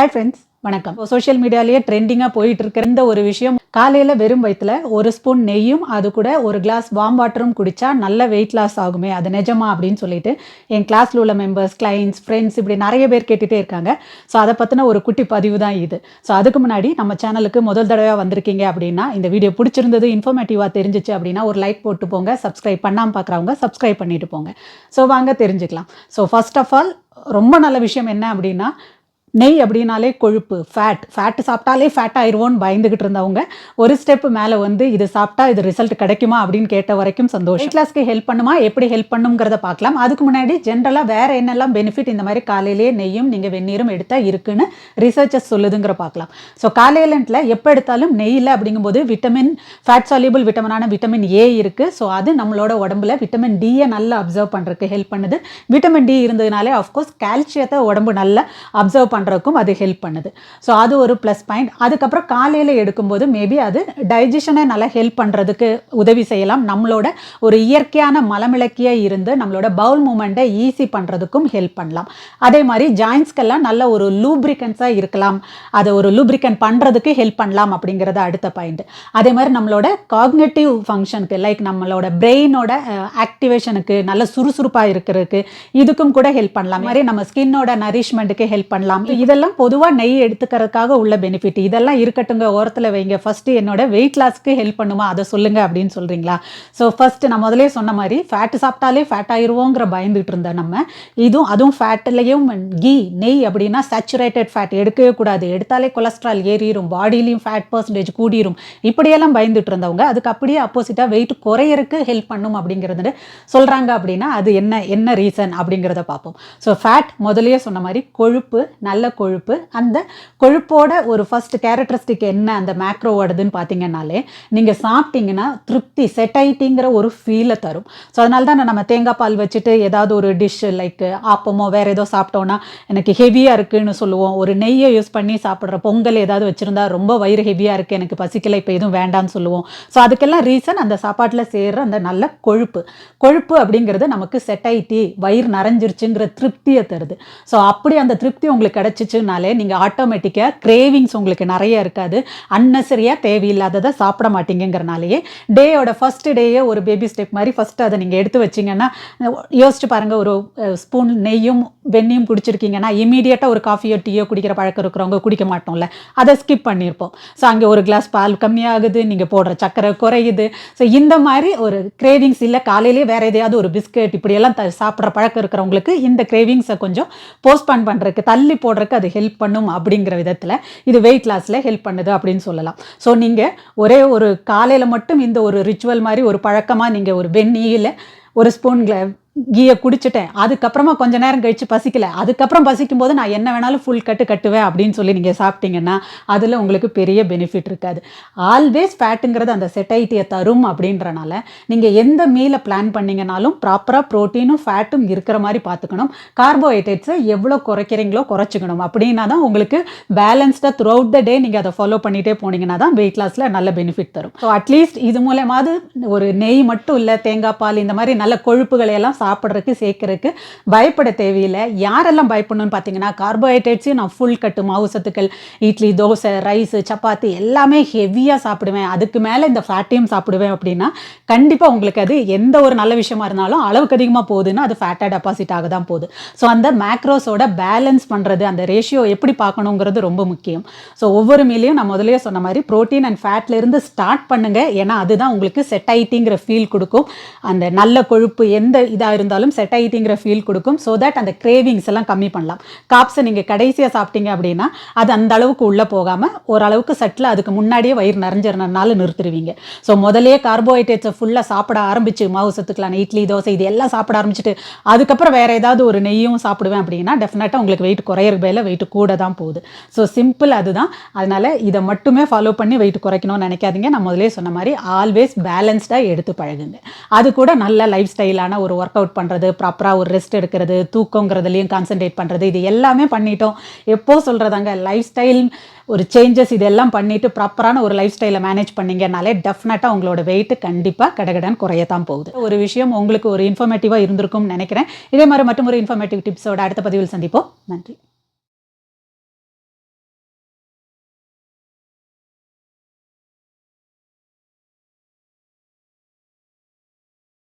Hi friends வணக்கம். Social மீடியாலேயே ட்ரெண்டிங்காக போயிட்டு இருக்கிற இந்த ஒரு விஷயம் காலையில் வெறும் வயிற்றுல ஒரு ஸ்பூன் நெய்யும் அது கூட ஒரு கிளாஸ் வார்ம் வாட்டரும் குடித்தா நல்ல வெயிட் லாஸ் ஆகுமே அது நிஜமா அப்படின்னு சொல்லிட்டு என் கிளாஸில் உள்ள மெம்பர்ஸ் கிளைண்ட்ஸ் ஃப்ரெண்ட்ஸ் இப்படி நிறைய பேர் கேட்டுகிட்டே இருக்காங்க. ஸோ அதை பற்றின ஒரு குட்டி பதிவு தான் இது. ஸோ அதுக்கு முன்னாடி நம்ம சேனலுக்கு முதல் தடவையாக வந்திருக்கீங்க அப்படின்னா இந்த வீடியோ பிடிச்சிருந்தது இன்ஃபர்மேட்டிவாக தெரிஞ்சிச்சு அப்படின்னா ஒரு லைக் போட்டு போங்க சப்ஸ்கிரைப் பண்ணாமல் பார்க்குறவங்க சப்ஸ்கிரைப் பண்ணிட்டு போங்க. ஸோ வாங்க தெரிஞ்சுக்கலாம். ஸோ ஃபர்ஸ்ட் ஆஃப் ஆல் ரொம்ப நல்ல விஷயம் என்ன அப்படின்னா நெய் அப்படின்னாலே கொழுப்பு ஃபேட் ஃபேட்டு சாப்பிட்டாலே ஃபேட் ஆயிடுவோன்னு பயந்துகிட்டு இருந்தவங்க ஒரு ஸ்டெப் மேலே வந்து இது சாப்பிட்டா இது ரிசல்ட் கிடைக்குமா அப்படின்னு கேட்ட வரைக்கும் சந்தோஷம். வெயிட் லாஸ்க்கு ஹெல்ப் பண்ணுமா? எப்படி ஹெல்ப் பண்ணுங்கிறத பார்க்கலாம். அதுக்கு முன்னாடி ஜென்ரலாக வேற என்னெல்லாம் பெனிஃபிட் இந்த மாதிரி காலையிலேயே நெய்யும் நீங்கள் வெந்நீரும் எடுத்தால் இருக்குன்னு ரிசர்ச்சஸ் சொல்லுதுங்கிற பார்க்கலாம். ஸோ காலையிலன்ட்டில் எப்போ எடுத்தாலும் நெய்யில் அப்படிங்கும்போது விட்டமின் ஃபேட் சாலியபிள் விட்டமினான விட்டமின் ஏ இருக்குது ஸோ அது நம்மளோட உடம்புல விட்டமின் டியை நல்லா அப்சர்வ் பண்ணுறதுக்கு ஹெல்ப் பண்ணுது. விட்டமின் டி இருந்ததுனாலே ஆஃப்கோர்ஸ் கால்சியத்தை உடம்பு நல்லா அப்சர்வ் பண்ணுறதுக்கும் அது ஹெல்ப் பண்ணுது. ஸோ அது ஒரு ப்ளஸ் பாயிண்ட் அதுக்கப்புறம் காலையில் எடுக்கும்போது மேபி அது டைஜஷனை நல்லா ஹெல்ப் பண்ணுறதுக்கு உதவி செய்யலாம். நம்மளோட ஒரு இயற்கையான மலமிளக்கியாக இருந்து நம்மளோட பவுல் மூமெண்ட்டை ஈஸி பண்ணுறதுக்கும் ஹெல்ப் பண்ணலாம். அதே மாதிரி ஜாயின்ஸ்க்கெல்லாம் நல்ல ஒரு லூப்ரிகன்ஸாக இருக்கலாம். அதை ஒரு லூப்ரிகன் பண்ணுறதுக்கு ஹெல்ப் பண்ணலாம் அப்படிங்கிறது அடுத்த பாயிண்ட் அதே மாதிரி நம்மளோட காக்னேட்டிவ் ஃபங்க்ஷனுக்கு லைக் நம்மளோட பிரெயினோட ஆக்டிவேஷனுக்கு நல்ல சுறுசுறுப்பாக இருக்கிறதுக்கு இதுக்கும் கூட ஹெல்ப் பண்ணலாம். மாதிரி நம்ம ஸ்கின்னோட நரிஷ்மெண்ட்டுக்கு ஹெல்ப் பண்ணலாம். இதெல்லாம் பொதுவாக நெய் எடுத்துக்கிறதுக்காக உள்ள பெனிஃபிட் இதெல்லாம் இருக்கட்டுங்க ஓரத்தில் வைங்க. ஃபஸ்ட்டு என்னோட வெயிட் லாஸ்க்கு ஹெல்ப் பண்ணுமா? அதை சொல்லுங்க அப்படின்னு சொல்கிறீங்களா ஸோ ஃபர்ஸ்ட் நான் முதலே சொன்ன மாதிரி ஃபேட் சாப்பிட்டாலே ஃபேட் ஆயிடுவோங்கிற பயந்துட்டு இருந்தேன் நம்ம. இதுவும் அதுவும் ஃபேட்லேயும் கீ நெய் அப்படின்னா சேச்சுரேட்டட் ஃபேட் எடுக்கவே கூடாது. எடுத்தாலே கொலஸ்ட்ரால் ஏறிடும் பாடியிலையும் ஃபேட் பர்சன்டேஜ் கூடிரும். இப்படியெல்லாம் பயந்துட்டு இருந்தவங்க அதுக்கு அப்படியே அப்போசிட்டாக வெயிட் குறையறக்கு ஹெல்ப் பண்ணும் அப்படிங்கிறது சொல்கிறாங்க அப்படின்னா அது என்ன என்ன ரீசன் அப்படிங்கிறத பார்ப்போம். ஸோ ஃபேட் முதல்லயே சொன்ன மாதிரி கொழுப்பு நல்ல கொழுப்பு. அந்த கொழுப்போட ஒரு ஃபர்ஸ்ட் கேரக்டரிஸ்டிக் என்ன அந்த மேக்ரோவோடதுன்னு பார்த்தீங்கன்னாலே நீங்கள் சாப்பிட்டீங்கன்னா திருப்தி செட்டைட்டிங்கிற ஒரு ஃபீலை தரும். ஸோ அதனால தான் நம்ம தேங்காய் பால் வச்சுட்டு ஏதாவது ஒரு டிஷ் லைக் ஆப்பமோ வேறு ஏதோ சாப்பிட்டோன்னா எனக்கு ஹெவியாக இருக்குன்னு சொல்லுவோம். ஒரு நெய்யை யூஸ் பண்ணி சாப்பிட்ற பொங்கல் ஏதாவது வச்சுருந்தா ரொம்ப வயிறு ஹெவியாக இருக்குது எனக்கு பசிக்கலை இப்போ எதுவும் வேண்டாம்னு சொல்லுவோம். ஸோ அதுக்கெல்லாம் ரீசன் அந்த சாப்பாட்டில் சேர்ற அந்த நல்ல கொழுப்பு. கொழுப்பு அப்படிங்கிறது நமக்கு செட்டைட்டி வயிறு நிறைஞ்சிருச்சுங்கிற திருப்தியை தருது. ஸோ அப்படி அந்த திருப்தி உங்களுக்கு கிடச்சிச்சுனாலே நீங்கள் ஆட்டோமேட்டிக்காக கிரேவிங்ஸ் உங்களுக்கு நிறைய இருக்காது. அன்னசரியாக தேவையில்லாததை சாப்பிட மாட்டீங்கிறனாலேயே டேயோட ஃபர்ஸ்ட் டேயே ஒரு பேபி ஸ்டெப் மாதிரி ஃபஸ்ட்டு அதை நீங்கள் எடுத்து வச்சிங்கன்னா யோசிச்சு பாருங்கள் ஒரு ஸ்பூன் நெய்யும் வெண்ணையும் குடிச்சிருக்கீங்கன்னா இமீடியட்டாக ஒரு காஃபியோ டீயோ குடிக்கிற பழக்கம் இருக்கிறவங்க குடிக்க மாட்டோம்ல. அதை ஸ்கிப் பண்ணியிருப்போம் ஸோ அங்கே ஒரு கிளாஸ் பால் கம்மியாகுது நீங்கள் போடுற சக்கரை குறையுது. ஸோ இந்த மாதிரி ஒரு கிரேவிங்ஸ் இல்லை காலையிலேயே வேறு எதையாவது ஒரு பிஸ்கட் இப்படியெல்லாம் த சாப்பிட்ற பழக்கம் இருக்கிறவங்களுக்கு இந்த கிரேவிங்ஸை கொஞ்சம் போஸ்ட்பான் பண்ணுறதுக்கு தள்ளி போடுறதுக்கு அது ஹெல்ப் பண்ணும் அப்படிங்கிற விதத்தில் இது வெயிட் லாஸில் ஹெல்ப் பண்ணுது அப்படின்னு சொல்லலாம். ஸோ நீங்கள் ஒரே ஒரு காலையில் மட்டும் இந்த ஒரு ரிச்சுவல் மாதிரி ஒரு பழக்கமாக நீங்கள் ஒரு வெந்நீயில் ஒரு ஸ்பூன் கீயை குடிச்சிட்டேன். அதுக்கப்புறமா கொஞ்ச நேரம் கழித்து பசிக்கல. அதுக்கப்புறம் பசிக்கும் போது நான் என்ன வேணாலும் ஃபுல் கட்டு கட்டுவேன் அப்படின்னு சொல்லி நீங்கள் சாப்பிட்டீங்கன்னா அதில் உங்களுக்கு பெரிய பெனிஃபிட் இருக்காது. ஆல்வேஸ் ஃபேட்டுங்கிறது அந்த செட்டைட்டியை தரும் அப்படின்றனால நீங்கள் எந்த மீலை பிளான் பண்ணீங்கனாலும் ப்ராப்பராக ப்ரோட்டீனும் ஃபேட்டும் இருக்கிற மாதிரி பார்த்துக்கணும். கார்போஹைட்ரேட்ஸை எவ்வளோ குறைக்கிறீங்களோ குறைச்சிக்கணும். அப்படின்னா தான் உங்களுக்கு பேலன்ஸ்டாக த்ரூ அவுட் த டே நீங்கள் அதை ஃபாலோ பண்ணிகிட்டே போனீங்கன்னா தான் வெயிட் லாஸில் நல்ல பெனிஃபிட் தரும். ஸோ அட்லீஸ்ட் இது மூலயமாவது ஒரு நெய் மட்டும் இல்லை தேங்காய் பால் இந்த மாதிரி நல்ல கொழுப்புகளை எல்லாம் சாப்பிட்றதுக்கு சேர்க்கறதுக்கு பயப்பட தேவையில்லை. யாரெல்லாம் பயப்படணும்னு பார்த்தீங்கன்னா கார்போஹைட்ரேட்ஸையும் நான் ஃபுல் கட்டு மாவு சத்துக்கள் இட்லி தோசை ரைஸு சப்பாத்தி எல்லாமே ஹெவியாக சாப்பிடுவேன். அதுக்கு மேலே இந்த ஃபேட்டையும் சாப்பிடுவேன் அப்படின்னா கண்டிப்பாக உங்களுக்கு அது எந்த ஒரு நல்ல விஷயமா இருந்தாலும் அளவுக்கு அதிகமாக போகுதுன்னா அது ஃபேட்டாக டெபாசிட் ஆக தான் போகுது. ஸோ அந்த மேக்ரோஸோட பேலன்ஸ் பண்ணுறது அந்த ரேஷியோ எப்படி பார்க்கணுங்கிறது ரொம்ப முக்கியம். ஸோ ஒவ்வொரு மீலையும் நான் முதலே சொன்ன மாதிரி ப்ரோட்டீன் அண்ட் ஃபேட்லேருந்து ஸ்டார்ட் பண்ணுங்க. ஏன்னா அதுதான் உங்களுக்கு செட் ஆயிட்டிங்கிற ஃபீல் கொடுக்கும். அந்த நல்ல கொழுப்பு எந்த இதாக இருந்தாலும் செட் ஃபீல் கொடுக்கும். ஸோ தட் அந்த கிரேவிங்ஸ் எல்லாம் கம்மி பண்ணலாம். காப்ஸை நீங்கள் கடைசியாக சாப்பிட்டீங்க அப்படின்னா அது அந்த அளவுக்கு உள்ளே போகாமல் ஓரளவுக்கு செட்டில் அதுக்கு முன்னாடியே வயிறு நிறைஞ்சிறனால நிறுத்துருவீங்க ஸோ முதலே கார்போஹைட்ரேட்ஸை ஃபுல்லாக சாப்பிட ஆரம்பிச்சு மாவு சத்துக்கலாம் இட்லி தோசை இது எல்லாம் சாப்பிட ஆரம்பிச்சுட்டு அதுக்கப்புறம் வேறு ஏதாவது ஒரு நெய்யும் சாப்பிடுவேன் அப்படின்னா டெஃபினட்டாக உங்களுக்கு வெயிட் குறையிற பேல வெயிட் கூட தான் போகுது. ஸோ சிம்பிள் அதுதான். அதனால் இதை மட்டுமே ஃபாலோ பண்ணி வெயிட் குறைக்கணும்னு நினைக்காதீங்க. நான் முதலே சொன்ன மாதிரி ஆல்வேஸ் பேலன்ஸ்டாக எடுத்து பழகுங்க. அது கூட நல்ல லைஃப் ஸ்டைலான ஒரு ஒர்க் அவுட் பண்ணுறது ப்ராப்பராக ஒரு ரெஸ்ட் எடுக்கிறது தூக்கங்கிறதுலையும் கான்சென்ட்ரேட் பண்ணுறது இது எல்லாமே பண்ணிட்டோம். எப்போ சொல்கிறதாங்க லைஃப் ஸ்டைல் ஒரு சேஞ்சஸ் இதெல்லாம் பண்ணிவிட்டு ப்ராப்பரான ஒரு லைஃப் ஸ்டைலை மேனேஜ் பண்ணிங்கனாலே டெஃபினட்டாக உங்களோட வெயிட் கண்டிப்பாக கடகடன் குறையத்தான் போகுது. ஒரு விஷயம் உங்களுக்கு ஒரு இன்ஃபர்மேட்டிவாக இருந்திருக்கும்னு நினைக்கிறேன். இதே மாதிரி மற்றும் ஒரு இன்ஃபர்மேட்டிவ் டிப்ஸோட அடுத்த பதிவில் சந்திப்போம். நன்றி.